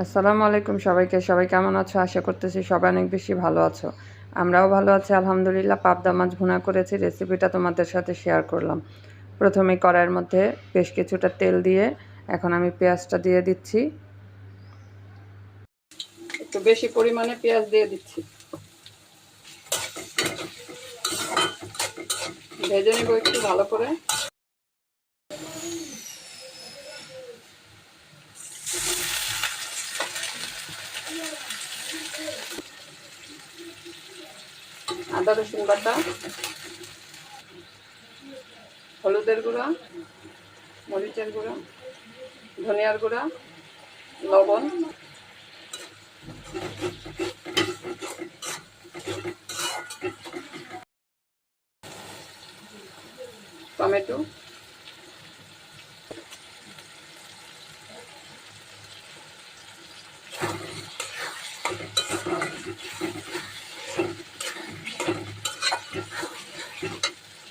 আসসালামু আলাইকুম সবাইকে। সবাই কেমন আছো? আশা করতেছি সবাই অনেক বেশি ভালো আছো। আমরাও ভালো আছি, আলহামদুলিল্লাহ। পাবদা মাছ ভুনা করেছি রেসিপিটা তোমাদের সাথে শেয়ার করলাম। প্রথমে কড়াইয়ের মধ্যে বেশ কিছুটা তেল দিয়ে এখন আমি পেঁয়াজটা দিয়ে দিচ্ছি। একটু বেশি পরিমাণে পেঁয়াজ দিয়ে দিচ্ছি। ভেজে নেব একটু ভালো করে। আদা রসুন বাটা হলুদের গুঁড়া মরিচের গুঁড়া ধনিয়ার গুঁড়া লবণ। টমেটো।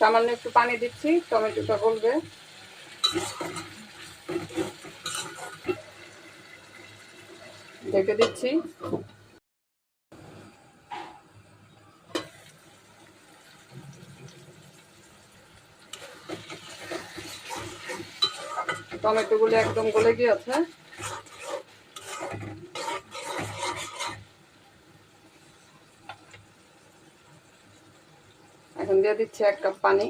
সামান্য একটু পানি দিচ্ছি টমেটোটা গলবে। ঢেকে দিচ্ছি। টমেটোগুলো একদম গলে গিয়েছে। এখন দিয়ে দিচ্ছি এক কাপ পানি।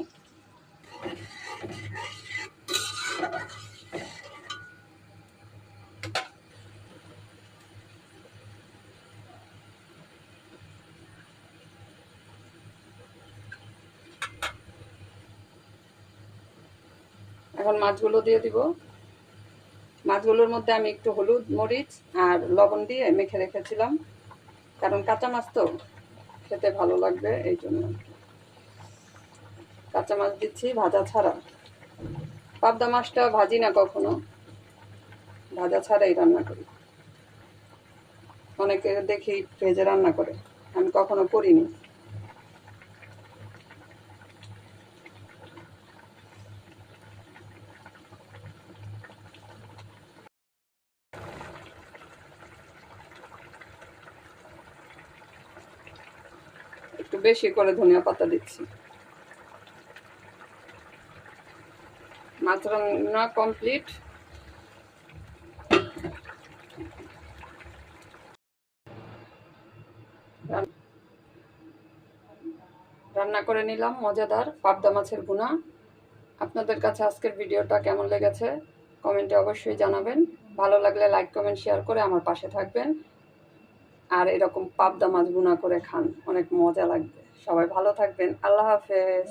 এখন মাছগুলো দিয়ে দিব। মাছগুলোর মধ্যে আমি একটু হলুদ মরিচ আর লবণ দিয়ে মেখে রেখেছিলাম। কারণ কাঁচা মাছ তো খেতে ভালো লাগবে, এই জন্য কাঁচা মাছ দিচ্ছি, ভাজা ছাড়া। পাবদা মাছটা ভাজি না কখনো। ভাজা ছাড়াই রান্না করি। অনেকে দেখি ভেজে রান্না করে। আমি কখনো করিনি। একটু বেশি করে ধনিয়া পাতা দিচ্ছি। মাছ রান্না কমপ্লিট। রান্না করে নিলাম, মজাদার পাবদা মাছের ভুনা। আপনাদের কাছে আজকের ভিডিওটা কেমন লেগেছে? কমেন্টে অবশ্যই জানাবেন। ভালো লাগলে লাইক, কমেন্ট, শেয়ার করে আমার পাশে থাকবেন। আর এরকম পাবদা মাছ ভুনা করে খান, অনেক মজা লাগবে। সবাই ভালো থাকবেন। আল্লাহ হাফেজ।